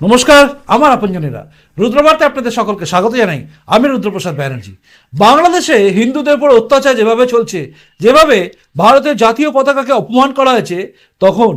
নমস্কার, আমার আপনজনেরা। রুদ্রবার্তে আপনাদের সকলকে স্বাগত জানাই। আমি রুদ্রপ্রসাদ ব্যানার্জি। বাংলাদেশে হিন্দুদের উপর অত্যাচার যেভাবে চলছে, যেভাবে ভারতের জাতীয় পতাকাকে অপমান করা হয়েছে, তখন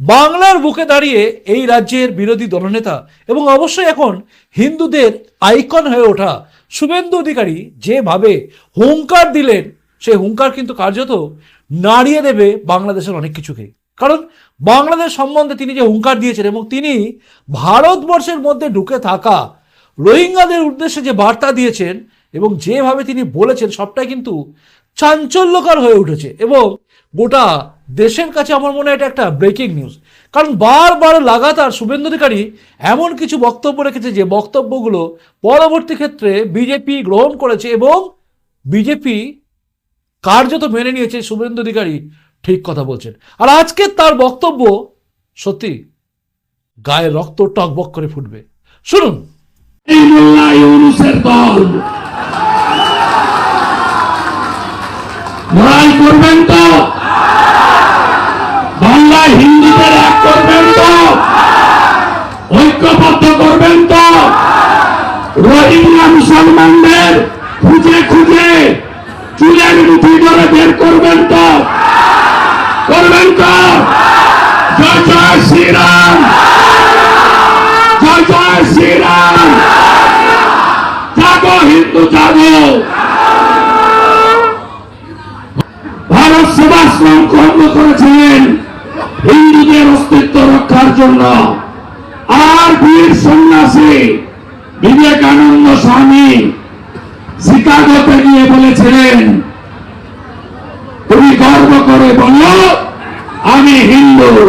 বাংলার বুকে দাঁড়িয়ে এই রাজ্যের বিরোধী দলনেতা এবং অবশ্যই এখন হিন্দুদের আইকন হয়ে ওঠা শুভেন্দু অধিকারী যেভাবে হুঙ্কার দিলেন, সেই হুঙ্কার কিন্তু কার্যত নাড়িয়ে দেবে বাংলাদেশের অনেক কিছুকে। কারণ বাংলাদেশ সম্বন্ধে তিনি যে হুঙ্কার দিয়েছেন এবং তিনি ভারতবর্ষের মধ্যে ঢুকে থাকা রোহিঙ্গাদের উদ্দেশ্যে যে বার্তা দিয়েছেন এবং যেভাবে তিনি বলেছেন সবটাই কিন্তু চাঞ্চল্যকর হয়ে উঠেছে এবং গোটা দেশের কাছে আমার মনে হয় এটা একটা ব্রেকিং নিউজ। কারণ বারবার লাগাতার শুভেন্দু অধিকারী এমন কিছু বক্তব্য রেখেছে যে বক্তব্যগুলো পরবর্তী ক্ষেত্রে বিজেপি গ্রহণ করেছে এবং বিজেপি কার্যত মেনে নিয়েছে শুভেন্দু অধিকারী। ঠিক কথা বলছেন। আর আজকে তার বক্তব্য সত্যি গায়ে রক্ত টকবক করে ফুটবে। শুনুন। লড়াই করবেন তো? বাংলা হিন্দুদের এক করবেন তো? ঐক্যবদ্ধ করবেন তো? রোহিঙ্গা মুসলমানদের খুঁজে খুঁজে চুলের মুঠি ধরে বের করবেন তো? করবেন তো জয় জয় শ্রীরাম। জয় জয় শ্রীরাম। জাগো, হিন্দু, জাগো। ভারত সেবাশ্রম কর্ম করেছিলেন হিন্দুদের অস্তিত্ব রক্ষার জন্য। আর বীর সন্ন্যাসী বিবেকানন্দ স্বামী শিকাগোতে গিয়ে বলেছিলেন, তুমি গর্ব করে বলো হিন্দু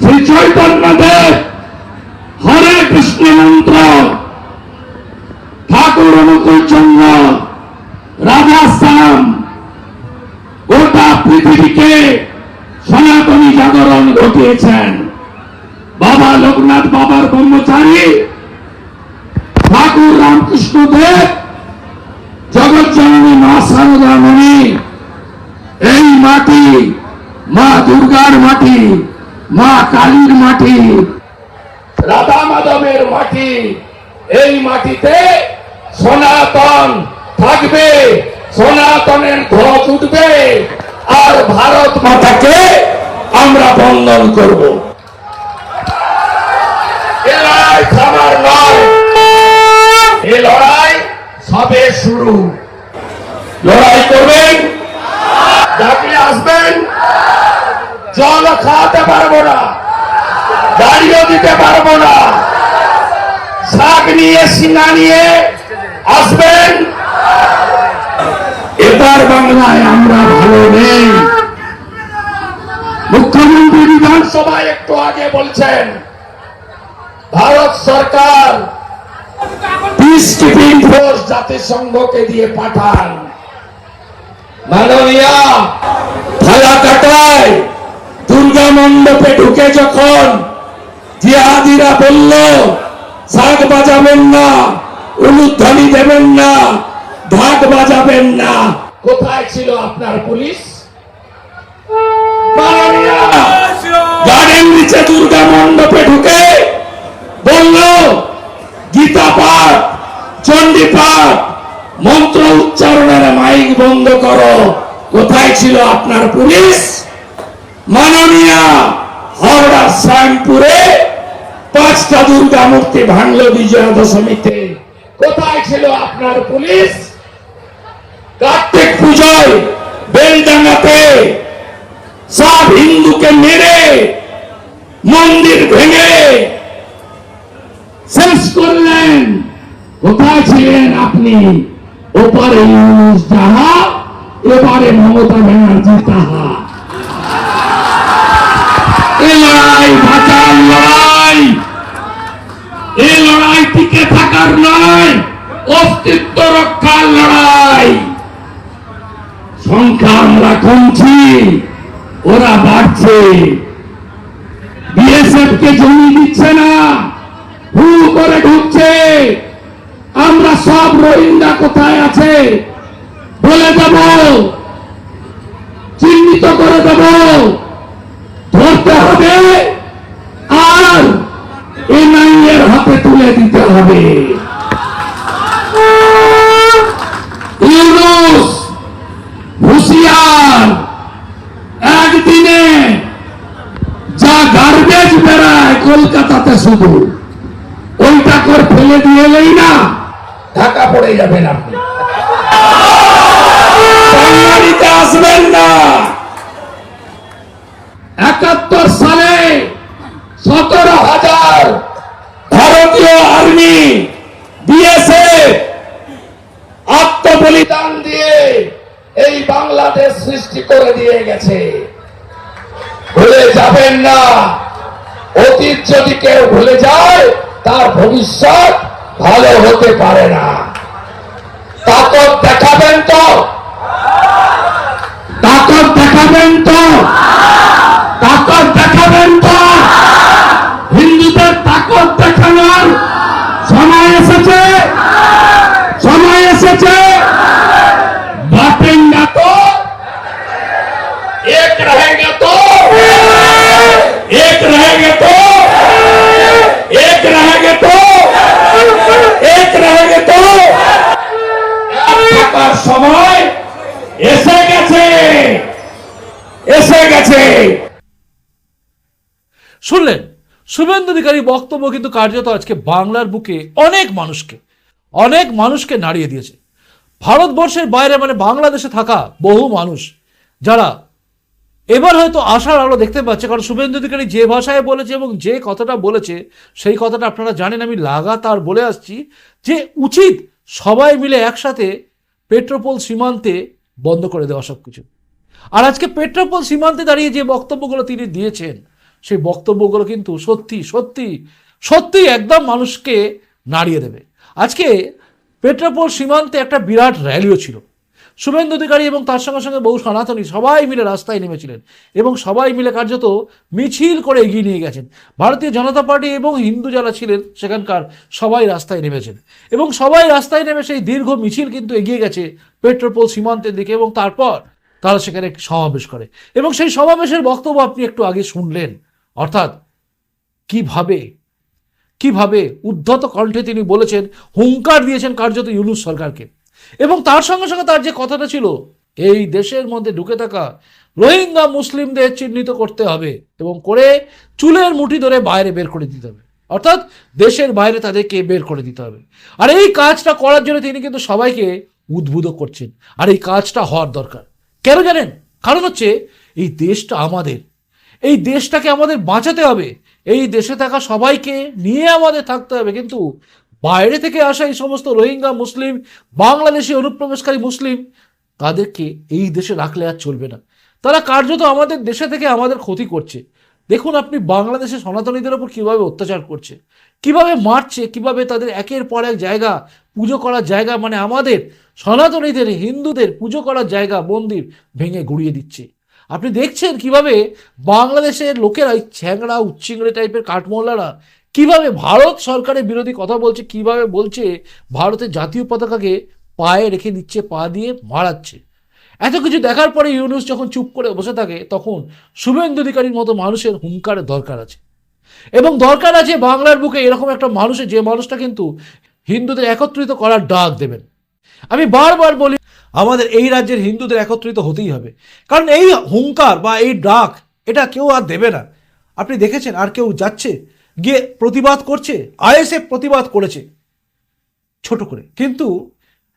শ্রী চৈতন্যদেব হরে কৃষ্ণ মন্ত্র, ঠাকুর অনুকূল চন্দ্র, রাধাশ্যাম, গোটা পৃথিবীকে সনাতনী জাগরণ ঘটিয়েছেন। বাবা লোকনাথ বাবার ব্রহ্মচারী ঠাকুর রামকৃষ্ণ দেব জগৎ জননী মা সারদামণি এই মাটি মা দুর্গার মাটি, মা কালীর মাটি, রাধা মাধবের মাটি, এই মাটিতে সনাতন থাকবে, সনাতনের ধ্বজ উঠবে, আর ভারত মাতাকে আমরা বন্দন করব। এ লড়াই সবে শুরু। লড়াই করবেন? ডাকলে আসবেন? জল খাওয়াতে পারব না গাড়িও দিতে পারব না। শাক নিয়ে সিনা নিয়ে আসবেন? এবার বাংলায় আমরা ভালো নেই। মুখ্যমন্ত্রী বিধানসভায় একটু আগে বলছেন, ভারত সরকার জাতিসংঘকে দিয়ে পাঠান। মাননীয়া, থালা কাটায়। দুর্গা মণ্ডপে ঢুকে যখন জিহাদিরা বলল শাক বাজাবেন না, উলুধ্বনি দেবেন না, ঢাক বাজাবেন না। কোথায় ছিল আপনার পুলিশ? দুর্গা মণ্ডপে ঢুকে বলল, গীতা পাঠ, চণ্ডী পাঠ, মন্ত্র উচ্চারণের মাইক বন্ধ করো। কোথায় ছিল আপনার পুলিশ? মাননীয়া হাওড়া শ্যামপুরে পাঁচটা দুর্গা মূর্তি ভাঙলো বিজয়া দশমীতে কোথায় ছিল আপনার পুলিশ? কার্তিক পুজোয় বেলডাঙ্গাতে সব হিন্দুকে মেরে মন্দির ভেঙে শেষ করলেন। কোথায় ছিলেন আপনি? ওপারে ইউনুস যাহা, এবারে মমতা ব্যানার্জি তাহা। লড়াই বাঁচার লড়াই। এ লড়াই টিকে থাকার নয়, অস্তিত্ব রক্ষার লড়াই। সংখ্যা আমরা কমছি, ওরা বাড়ছে। বিএসএফ কে জমি দিচ্ছে না, হু করে ঢুকছে। আমরা সব রোহিঙ্গা কোথায় আছে, বলে দেব, চিহ্নিত করে দেব। হবে আর এনআই তুলে দিতে হবে। হুশিয়ার, একদিনে যা গার্বেজ বেড়ায় কলকাতাতে শুধু, ওইটা করে ফেলে দিয়ে না, ঢাকা পড়ে যাবেন আপনি। আসবেন না। একাত্তর সালে সতেরো হাজার ভারতীয় আর্মি বিএসএফ আত্মবলিদান দিয়ে এই বাংলাদেশ সৃষ্টি করে দিয়ে গেছে। ভুলে যাবেন না। অতীত যদি কেউ ভুলে যায়, তার ভবিষ্যৎ ভালো হতে পারে না। তাকত দেখাবেন তো? তাকত দেখাবেন তো? এসে গেছে। শুনলেন? শুভেন্দু অধিকারী বক্তব্য কিন্তু কার্যত আজকে বাংলার বুকে অনেক মানুষকে অনেক মানুষকে নাড়িয়ে দিয়েছে। ভারতবর্ষের বাইরে মানে বাংলাদেশে থাকা বহু মানুষ, যারা এবার হয়তো আশার আলো দেখতে পাচ্ছে, কারণ শুভেন্দু অধিকারী যে ভাষায় বলেছে এবং যে কথাটা বলেছে, সেই কথাটা আপনারা জানেন, আমি লাগাতার বলে আসছি যে উচিত সবাই মিলে একসাথে পেট্রোপোল সীমান্তে বন্ধ করে দেওয়া সব কিছু আর আজকে পেট্রোপোল সীমান্তে দাঁড়িয়ে যে বক্তব্যগুলো তিনি দিয়েছেন, সেই বক্তব্যগুলো কিন্তু সত্যি সত্যি সত্যি একদম মানুষকে নাড়িয়ে দেবে। আজকে পেট্রোপোল সীমান্তে একটা বিরাট র্যালিও ছিল। শুভেন্দু অধিকারী এবং তার সঙ্গে সঙ্গে বহু সনাতনী সবাই মিলে রাস্তায় নেমেছিলেন এবং সবাই মিলে কার্যত মিছিল করে এগিয়ে নিয়ে গেছেন। ভারতীয় জনতা পার্টি এবং হিন্দু যারা ছিলেন, সেখানকার সবাই রাস্তায় নেমেছেন। এবং সবাই রাস্তায় নেমে সেই দীর্ঘ মিছিল কিন্তু এগিয়ে গেছে পেট্রোপোল সীমান্তের দিকে এবং তারপর তারা সেখানে সমাবেশ করে। এবং সেই সমাবেশের বক্তব্য আপনি একটু আগে শুনলেন। অর্থাৎ কীভাবে কীভাবে উদ্ধত কণ্ঠে তিনি বলেছেন, হুঙ্কার দিয়েছেন কার্যত ইউনুস সরকারকে। এবং তার সঙ্গে সঙ্গে তার যে কথাটা ছিল, এই দেশের মধ্যে ঢুকে থাকা রোহিঙ্গা মুসলিমদের চিহ্নিত করতে হবে এবং করে চুলের মুঠি ধরে বাইরে বের করে দিতে হবে। অর্থাৎ দেশের বাইরে তাদেরকে বের করে দিতে হবে। আর এই কাজটা করার জন্য তিনি কিন্তু সবাইকে উদ্বুদ্ধ করছেন। আর এই কাজটা হওয়ার দরকার। কেন জানেন? কারণ হচ্ছে, এই দেশটা আমাদের। এই দেশটাকে আমাদের বাঁচাতে হবে। এই দেশে থাকা সবাইকে নিয়ে আমাদের থাকতে হবে। কিন্তু বাইরে থেকে আসা এই সমস্ত রোহিঙ্গা মুসলিম, বাংলাদেশি অনুপ্রবেশকারী মুসলিম, তাদেরকে এই দেশে রাখলে আর চলবে না। তারা কার্যত আমাদের দেশে থেকে আমাদের ক্ষতি করছে। দেখুন আপনি বাংলাদেশে সনাতনীদের ওপর কীভাবে অত্যাচার করছে, কীভাবে মারছে, কীভাবে তাদের একের পর এক জায়গা, পুজো করার জায়গা মানে আমাদের সনাতনীদের, হিন্দুদের পুজো করার জায়গা মন্দির ভেঙে গুড়িয়ে দিচ্ছে। আপনি দেখছেন কীভাবে বাংলাদেশের লোকেরা এই ছ্যাংড়া উচ্চিংড়ে টাইপের কাঠমোল্লারা কীভাবে ভারত সরকারের বিরোধী কথা বলছে, কীভাবে বলছে, ভারতের জাতীয় পতাকাকে পায়ে রেখে দিচ্ছে, পা দিয়ে মারাচ্ছে। এত কিছু দেখার পরে ইউনুস যখন চুপ করে বসে থাকে, তখন শুভেন্দু অধিকারীর মতো মানুষের হুঙ্কারের দরকার আছে। এবং দরকার আছে বাংলার বুকে এরকম একটা মানুষের যে মানুষটা কিন্তু হিন্দুদের একত্রিত করার ডাক দেবেন। আমি বারবার বলি, আমাদের এই রাজ্যের হিন্দুদের একত্রিত হতেই হবে। কারণ এই হুঙ্কার বা এই ডাক, এটা কেউ আর দেবে না। আপনি দেখেছেন, আর কেউ যাচ্ছে, গিয়ে প্রতিবাদ করছে, আইএসএফ প্রতিবাদ করেছে, ছোট করে। কিন্তু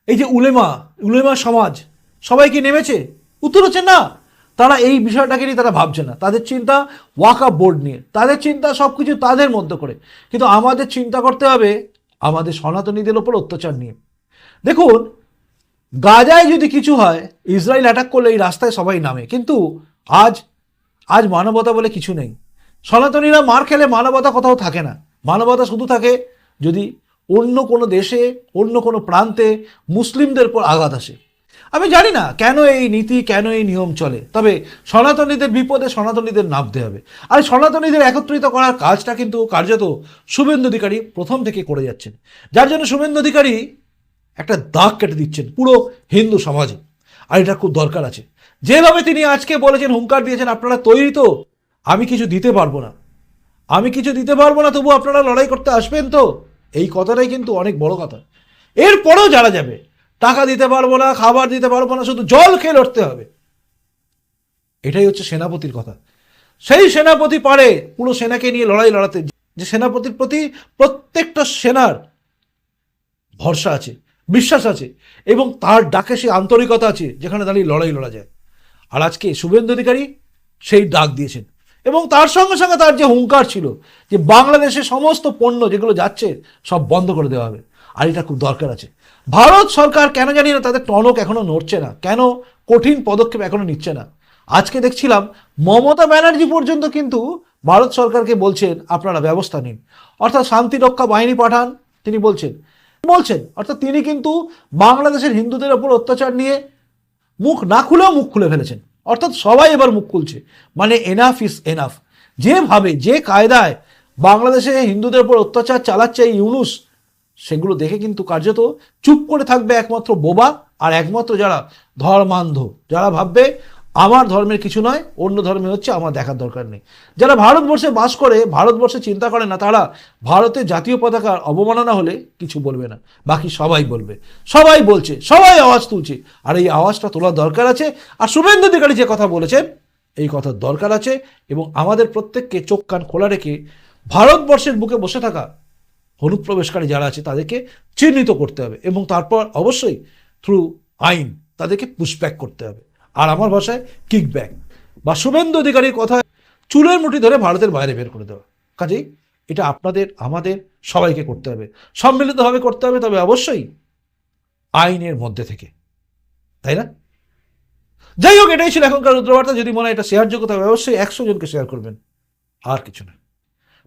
এই যে উলেমা উলেমা সমাজ সবাই কি নেমেছে। উত্তর হচ্ছে না। তারা এই বিষয়টাকে নিয়ে তারা ভাবছে না। তাদের চিন্তা ওয়াকা বোর্ড নিয়ে। তাদের চিন্তা সব কিছু তাদের মধ্যে করে। কিন্তু আমাদের চিন্তা করতে হবে আমাদের সনাতনীদের ওপর অত্যাচার নিয়ে। দেখুন, গাজায় যদি কিছু হয়, ইসরায়েল অ্যাটাক করলে এই রাস্তায় সবাই নামে। কিন্তু আজ আজ মানবতা বলে কিছু নেই। সনাতনীরা মার খেলে মানবতা কোথাও থাকে না। মানবতা শুধু থাকে যদি অন্য কোনো দেশে, অন্য কোনো প্রান্তে মুসলিমদের উপর আঘাত আসে। আমি জানি না কেন এই নীতি, কেন এই নিয়ম চলে। তবে সনাতনীদের বিপদে সনাতনীদের নামতে হবে। আর সনাতনীদের একত্রিত করার কাজটা কিন্তু কার্যত শুভেন্দু অধিকারী প্রথম থেকে করে যাচ্ছেন। যার জন্য শুভেন্দু অধিকারী একটা দাগ কেটে দিচ্ছেন পুরো হিন্দু সমাজে। আর এটা খুব দরকার আছে। যেভাবে তিনি আজকে বলেছেন, হুঙ্কার দিয়েছেন, আপনারা তৈরি তো, আমি কিছু দিতে পারব না। আমি কিছু দিতে পারব না, তবু আপনারা লড়াই করতে আসবেন তো? এই কথাটাই কিন্তু অনেক বড় কথা। এরপরেও যারা যাবে টাকা দিতে পারব না, খাবার দিতে পারব না, শুধু জল খেয়ে লড়তে হবে। এটাই হচ্ছে সেনাপতির কথা। সেই সেনাপতি পারে পুরো সেনাকে নিয়ে লড়াই লড়াতে। যে সেনাপতির প্রতি প্রত্যেকটা সেনার ভরসা আছে, বিশ্বাস আছে, এবং তার ডাকে সে আন্তরিকতা আছে, যেখানে দাঁড়িয়ে লড়াই লড়া যায়। আর আজকে শুভেন্দু অধিকারী সেই ডাক দিয়েছেন। এবং তার সঙ্গে সঙ্গে তার যে হুঙ্কার ছিল, যে বাংলাদেশে সমস্ত পণ্য যেগুলো যাচ্ছে, সব বন্ধ করে দেওয়া হবে। আর এটা খুব দরকার আছে। ভারত সরকার কেন জানি না তাদের টনক এখনও নড়ছে না। কেন কঠিন পদক্ষেপ এখনও নিচ্ছে না। আজকে দেখছিলাম মমতা ব্যানার্জি পর্যন্ত কিন্তু ভারত সরকারকে বলছেন, আপনারা ব্যবস্থা নিন। অর্থাৎ শান্তিরক্ষা বাহিনী পাঠান, তিনি বলছেন। বলছেন, অর্থাৎ তিনি কিন্তু বাংলাদেশের হিন্দুদের ওপর অত্যাচার নিয়ে মুখ না খুলেও মুখ খুলে ফেলেছেন। অর্থাৎ সবাই এবার মুখ খুলছে। মানে এনাফ ইস এনাফ যেভাবে, যে কায়দায় বাংলাদেশে হিন্দুদের ওপর অত্যাচার চালাচ্ছে এই ইউনুস সেগুলো দেখে কিন্তু কার্যত চুপ করে থাকবে একমাত্র বোবা আর একমাত্র যারা ধর্মান্ধ। যারা ভাববে, আমার ধর্মের কিছু নয়, অন্য ধর্মে হচ্ছে আমার দেখার দরকার নেই। যারা ভারতবর্ষে বাস করে, ভারতবর্ষে চিন্তা করে না, তারা ভারতের জাতীয় পতাকার অবমাননা হলে কিছু বলবে না। বাকি সবাই বলবে। সবাই বলছে, সবাই আওয়াজ তুলছে। আর এই আওয়াজটা তোলার দরকার আছে। আর শুভেন্দু অধিকারী যে কথা বলেছেন, এই কথার দরকার আছে। এবং আমাদের প্রত্যেককে চোখ কান খোলা রেখে ভারতবর্ষের বুকে বসে থাকা অনুপ্রবেশকারী যারা আছে তাদেরকে চিহ্নিত করতে হবে এবং তারপর অবশ্যই থ্রু আইন তাদেরকে পুশব্যাক করতে হবে। আর আমার ভাষায় কিকব্যাক বা শুভেন্দু অধিকারীর কথা চুলের মুঠি ধরে ভারতের বাইরে বের করে দেওয়া। কাজেই এটা আপনাদের, আমাদের সবাইকে করতে হবে। সম্মিলিতভাবে করতে হবে, তবে অবশ্যই আইনের মধ্যে থেকে। তাই না? যাই হোক, এটাই ছিল এখনকার রুদ্রবার্তা। যদি মনে হয় এটা শেয়ার যোগ্য তবে অবশ্যই একশো জনকে শেয়ার করবেন। আর কিছু না।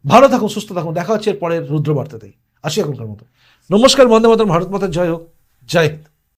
ভালো থাকুন, সুস্থ থাকুন। দেখা হচ্ছে এর পরের রুদ্রবার্তাতেই। আসি এখনকার মতো। নমস্কার, বন্দে মাতরম, ভারত মাতার, জয় হোক। জয় হিন্দ।